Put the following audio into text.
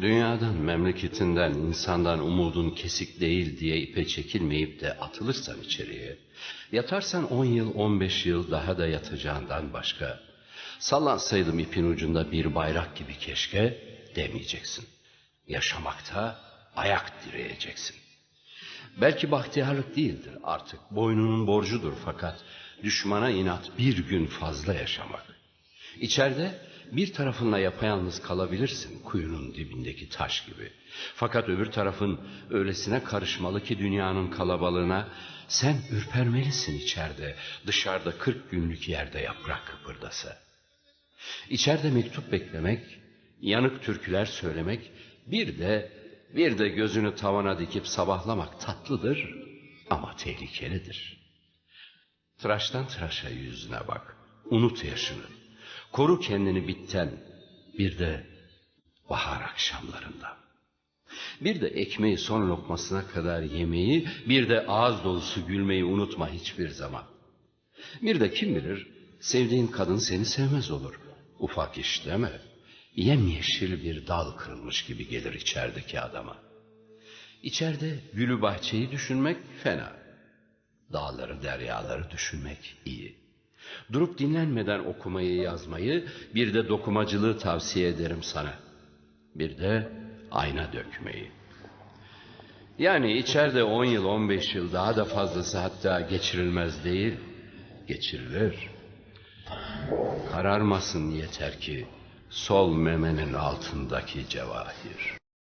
Dünyadan, memleketinden, insandan umudun kesik değil diye ipe çekilmeyip de atılırsan içeriye, yatarsan on yıl, on beş yıl daha da yatacağından başka, sallansaydım ipin ucunda bir bayrak gibi keşke demeyeceksin. Yaşamakta ayak direyeceksin. Belki bahtiyarlık değildir artık, boynunun borcudur fakat düşmana inat bir gün fazla yaşamak. İçeride bir tarafınla yapayalnız kalabilirsin kuyunun dibindeki taş gibi. Fakat öbür tarafın öylesine karışmalı ki dünyanın kalabalığına sen ürpermelisin içeride dışarıda kırk günlük yerde yaprak kıpırdasa. İçeride mektup beklemek, yanık türküler söylemek, bir de bir de gözünü tavana dikip sabahlamak tatlıdır ama tehlikelidir. Tıraştan tıraşa yüzüne bak, unut yaşını. Koru kendini bitten, bir de bahar akşamlarında. Bir de ekmeği son lokmasına kadar yemeyi, bir de ağız dolusu gülmeyi unutma hiçbir zaman. Bir de kim bilir, sevdiğin kadın seni sevmez olur. Ufak iş deme. Yemyeşil bir dal kırılmış gibi gelir içerideki adama. İçeride gülü bahçeyi düşünmek fena. Dağları, deryaları düşünmek iyi. Durup dinlenmeden okumayı, yazmayı, bir de dokumacılığı tavsiye ederim sana. Bir de ayna dökmeyi. Yani içeride 10 yıl, 15 yıl daha da fazlası hatta geçirilmez değil, geçirilir. Kararmasın yeter ki sol memenin altındaki cevahir.